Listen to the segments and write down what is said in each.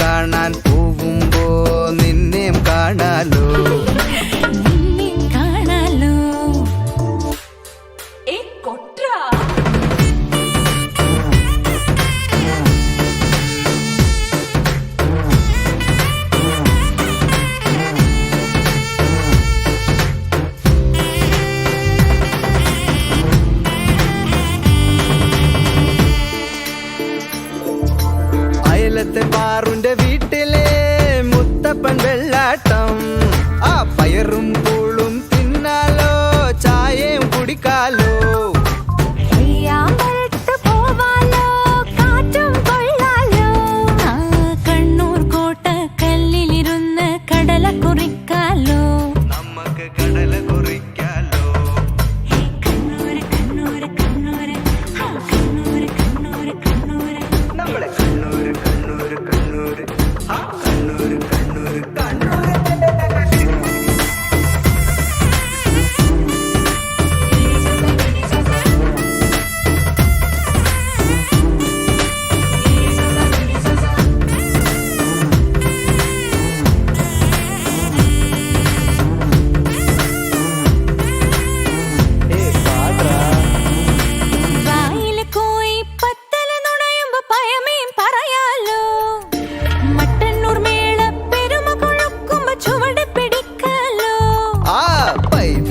കാണാൻ പോവുമ്പോ നിന്നെയും കാണാലോ. അയലത്തെ പാറുന്റെ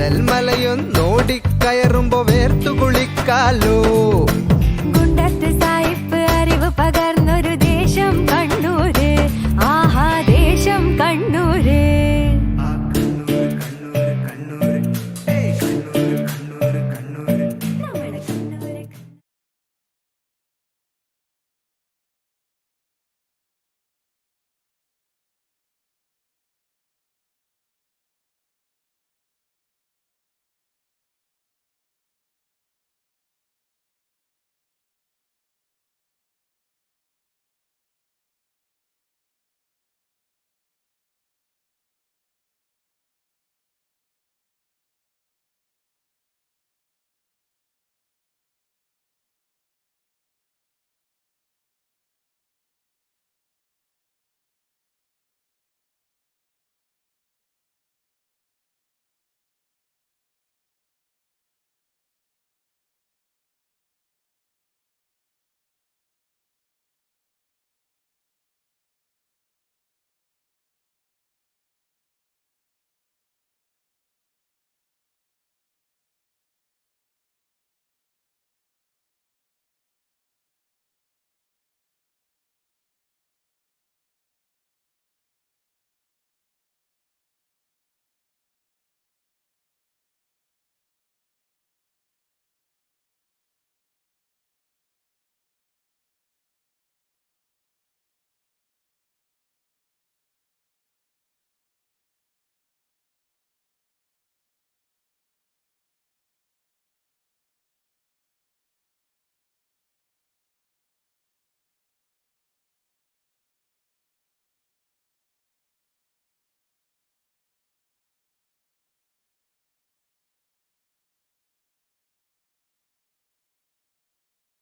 നെൽമലയും മലയൊന്നോടിക്കയറുമ്പോ വേർത്തു കുളിക്കാലോ.